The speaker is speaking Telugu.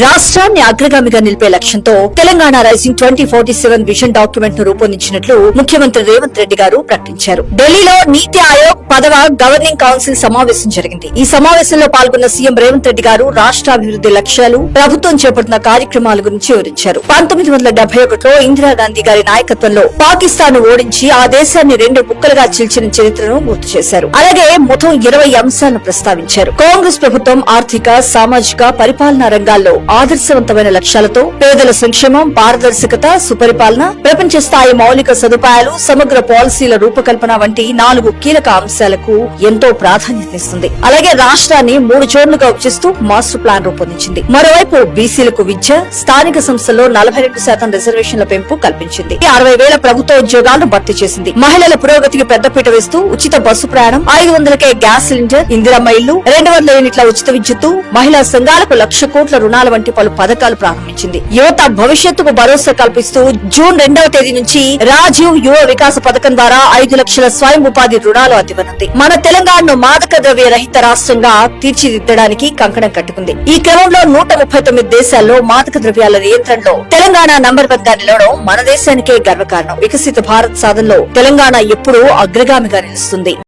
రాష్ట్రాన్ని అగ్రగామిగా నిలిపే లక్ష్యంతో Telangana rising twenty forty seven vision డాక్యుమెంట్ను రూపొందించినట్లు ముఖ్యమంత్రి రేవంత్ రెడ్డి గారు ప్రకటించారు. ఢిల్లీలో నీతి ఆయోగ్ పదవ గవర్నింగ్ కౌన్సిల్ సమావేశం జరిగింది. ఈ సమావేశంలో పాల్గొన్న సీఎం రేవంత్ రెడ్డి గారు రాష్ట్రాభివృద్ధి లక్ష్యాలు ప్రభుత్వం చేపడుతున్న కార్యక్రమాల గురించి వివరించారు. పంతొమ్మిది వందల డెబ్బై ఒకటిలో ఇందిరాగాంధీ గారి నాయకత్వంలో పాకిస్తాన్ ఓడించి ఆ దేశాన్ని రెండు ముక్కలుగా చీల్చిన చరిత్రను గుర్తు చేశారు. అలాగే మొత్తం ఇరవై అంశాలను ప్రస్తావించారు. కాంగ్రెస్ ప్రభుత్వం ఆర్థిక సామాజిక పరిపాలనా రంగాల్లో ఆదర్శవంతమైన లక్ష్యాలతో పేదల సంక్షేమం పారదర్శకత సుపరిపాలన ప్రపంచ స్థాయి మౌలిక సదుపాయాలు సమగ్ర పాలసీల రూపకల్పన వంటి నాలుగు కీలక అంశాలకు ఎంతో ప్రాధాన్యతనిస్తుంది. అలాగే రాష్ట్రాన్ని మూడు జోన్లుగా విభజిస్తూ మాస్టర్ ప్లాన్ రూపొందించింది. మరోవైపు బీసీలకు విద్య స్థానిక సంస్థల్లో నలభై రెండు శాతం రిజర్వేషన్ల పెంపు కల్పించింది. అరవై వేల ప్రభుత్వ ఉద్యోగాలను భర్తీ చేసింది. మహిళల పురోగతికి పెద్దపీట వేస్తూ ఉచిత బస్సు ప్రయాణం ఐదు వందలకే గ్యాస్ సిలిండర్ ఇందిరమ్మ ఇల్లు రెండు వందల యూనిట్ల ఉచిత విద్యుత్తు మహిళా సంఘాలకు లక్ష కోట్ల రుణాల వంటి పలు పథకాలు ప్రారంభించింది. యువత భవిష్యత్తుకు భరోసా కల్పిస్తూ జూన్ రెండవ తేదీ నుంచి రాజీవ్ యువ వికాస పథకం ద్వారా ఐదు లక్షల స్వయం ఉపాధి రుణాలు అందివనుంది మన తెలంగాణను మాదక ద్రవ్య రహిత రాష్ట్రంగా తీర్చిదిద్దడానికి కంకణం కట్టుకుంది. ఈ క్రమంలో నూట ముప్పై తొమ్మిది దేశాల్లో మాదక ద్రవ్యాల నియంత్రణలో తెలంగాణ నంబర్ వన్గా నిలవడం మన దేశానికే గర్వకారణం. వికసిత భారత్ సాధనలో తెలంగాణ ఎప్పుడూ అగ్రగామిగా నిలుస్తుంది.